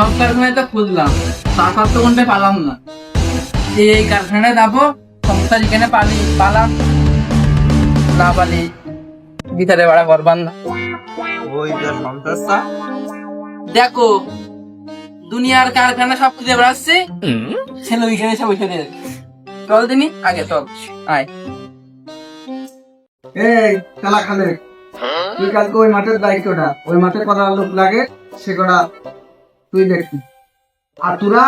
সব কারখানায় তো খুঁজলাম। তারপর তো কোনটা পালাম না। এই কারখানায় যাব সমস্যা যেখানে পালি পালাম। না পালি ভিতরে ভাড়া করবার না। ওই যে সন্ত্রাসটা দেখো দুনিয়ার কারখানা সব খুঁজে বেড়াচ্ছে। ছেলে ওইখানে সব ওইখানে চল দিনি আগে চল। আয়। এই খেলা। খালে তুই কালকে ওই মাঠের দায়িত্বটা ওই মাঠে কটা লোক লাগে সে কটা তুই দেখবি। আর তোরা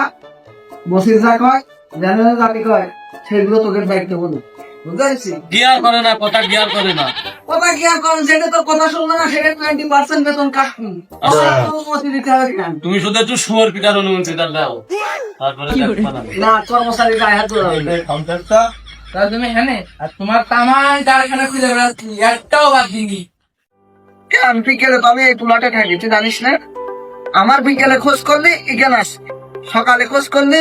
বসির যা কয় জানে না জানি কয় সেগুলো তোকে দায়িত্ব বলু। বুঝতে গিয়ার করে না কথা গিয়ার করে না। কথা কি আর কম তো কথা শুনবে না সেটা টোয়েন্টি পার্সেন্ট বেতন কাটবি অনুমতি দিতে হবে কেন? তুমি শুধু একটু শুয়োর পিটার অনুমতি দাও তারপরে না। না কর্মচারী গায়ে হাত ধরে তাহলে তুমি হ্যাঁ আর তোমার তামাই বেড়াচ্ছি একটাও বাদ দিনি কেন? বিকেলে তো আমি এই প্লটে থাকি তুই জানিস না? আমার বিকেলে খোঁজ করলে এখানে আস। সকালে খোঁজ করলে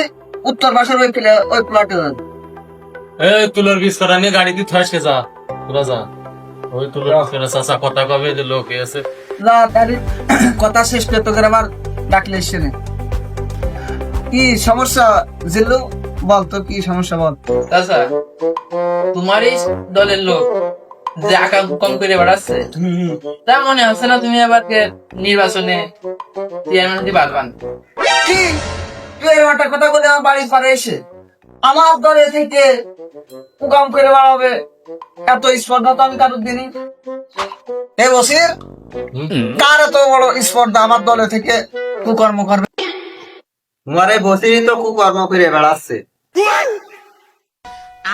উত্তর পাশের ওই প্লে ওই প্লটে এই তুলোর নিয়ে গাড়ি দিয়ে থসকে যা। তোরা যা। ওই তুলোর চাচা কথা কবে যে লোক এসে যা তাহলে কথা শেষ করে তোকে আবার ডাকলে এসে নে। কি সমস্যা জিল্লু? বল তো কি সমস্যা বল? চাচা তোমার দলের লোক। যে কম করে বেড়াচ্ছে তা মনে হচ্ছে না তুমি আবার নির্বাচনে চেয়ারম্যান পারবান কি? তুই একটা কথা বলে আমার বাড়ির পারে এসে আমার দলে থেকে করে বাড়াবে। এত স্পর্ধা তো আমি কারোর দিনই এ বসির কার এত বড় স্পর্ধা আমার দলে থেকে কুকর্ম করবে? তোমারে বসেই তো কুকর্ম করে বেড়াচ্ছে।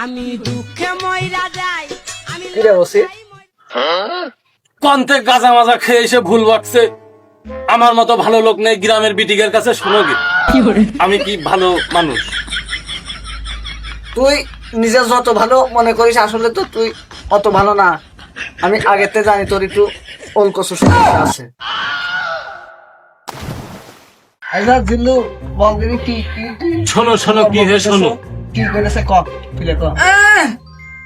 আমি দুঃখে ময়রা যাই কি রে কন্তে গাজা মাজা খেয়ে এসে ভুল বাকছে আমার মতো ভালো লোক নেই গ্রামের বিটিকের কাছে শোনো গে আমি কি ভালো মানুষ? তুই নিজে যত ভালো মনে করিস আসলে তো তুই অত ভালো না। আমি আগেতে জানি তোর একটু অলকস সমস্যা আছে। জিল্লু বল দিবি কি শোনো শোনো কি হে শোনো? কি করেছে ক? তুলে ক।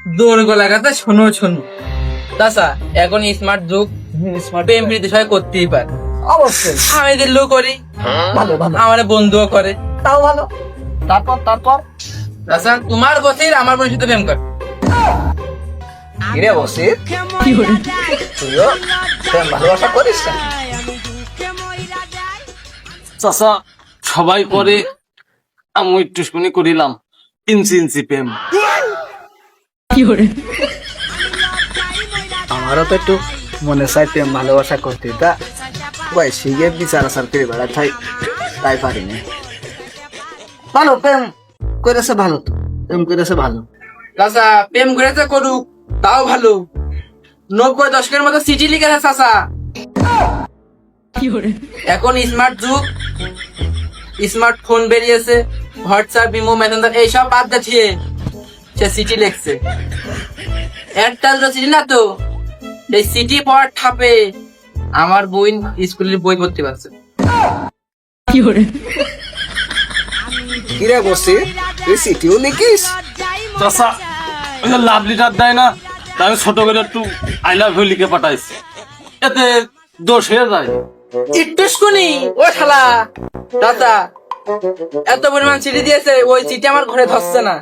গলা কথা শোনো শোনো। চাচা এখন স্মার্ট যুগ প্রেম প্রীতি সবাই করতেই পারে। অবশ্যই। আমি দিল্লু করি ভালো ভালো। আমার বন্ধুও করে। তাও ভালো। তারপর তারপর? চাচা তোমার বসির আমার বোনের সাথে প্রেম কর। কিরে বসির? দুঃখে ময়রা যাই তুইও প্রেম ভালোবাসা করিস না? আমি দুঃখে ময়রা যাই চাচা সবাই করে আমি একটু শুনি করিলাম। ইঞ্চি ইঞ্চি প্রেম। আমারও তো একটু মনে চাই প্রেম ভালোবাসা করতে তা ভাই শিখে বিচার করে বেড়া তাই তাই পারিনি। ভালো প্রেম করেছে ভালো তো প্রেম করেছে ভালো। চাচা প্রেম করেছে করুক তাও ভালো। নব্বই দশকের মতো চিঠি লিখেছে চাচা। এখন স্মার্ট যুগ স্মার্টফোন বেরিয়েছে হোয়াটসঅ্যাপ ইমো মেসেঞ্জার এইসব বাদ দিয়ে সে চিঠি লিখছে। একটা চিঠি না তো? এই পড়ার ঠাপে আমার বই স্কুলের বই পড়তে পারছে। কিরে? বসি? তুই সিটিও লিখিস? ওই যে লাভ লিটার দেয় না তা আমি ছোট করে একটু আই লাভ ইউ লিখে পাঠাইছি। এতে দোষ হয়ে যায়। একটু শুনি ও শালা। দাদা এত পরিমাণ চিঠি দিয়েছে ওই চিঠি আমার ঘরে ধরছে না।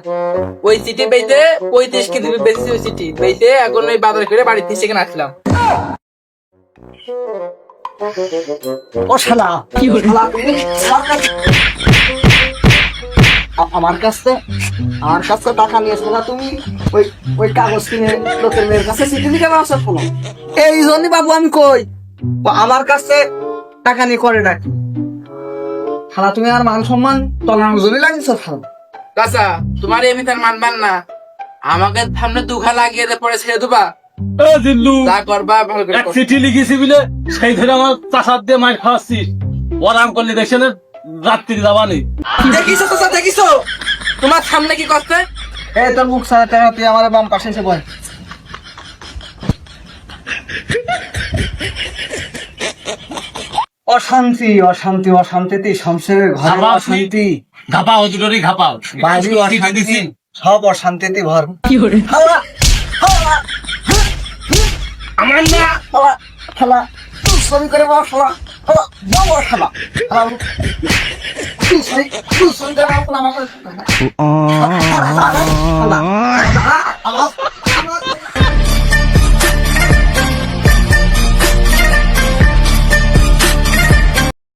ওই চিঠি বেইতে পঁয়ত্রিশ কেজি বেশি ওই চিঠি। বেইতে এখন ওই বাজার করে বাড়িতে সেখানে আসলাম। ও শালা শালা, আমার কাছে- আমার কাছে টাকা নিয়েছো না তুমি। ওই ওই কাগজ কিনে লোকের মেয়ের কাছে চিঠি লিখে কোনো। এই জন্য বাবু আমি কই? আমার কাছে টাকা নিয়ে করে ডাকি শালা তুমি আর মান সম্মান তলার জমি লাগিয়েছো শালা চাচা তোমার এমনি তার মানবান না। আমাকে সামনে দুঘা লাগিয়ে দিয়ে পরে ছেড়ে দেবা। এ যা করবা ভালো করে এক চিঠি লিখেছি বলে সেই ধরে আমার চাষার দিয়ে মার খাওয়াচ্ছিস ওরাম করলে দেখছে না রাত্রি যাবা নেই দেখিছো চাচা দেখিছো? তোমার সামনে কি করছে? এই তোর মুখ টাকা তুই আমার বাম পাশে এসে বল। অশান্তি অশান্তি অশান্তিতে সংসারের ঘরে অশান্তি। ঘাপাও দুটোরই ঘাপাও বাড়ি অশান্তি। সব অশান্তিতে ভর। হাওয়া হাওয়া আমার না হাওয়া হাওয়া দুষ্কর্মি করে বাবা দুষ্কর্মি করে বাবা শালা, শালা, শালা,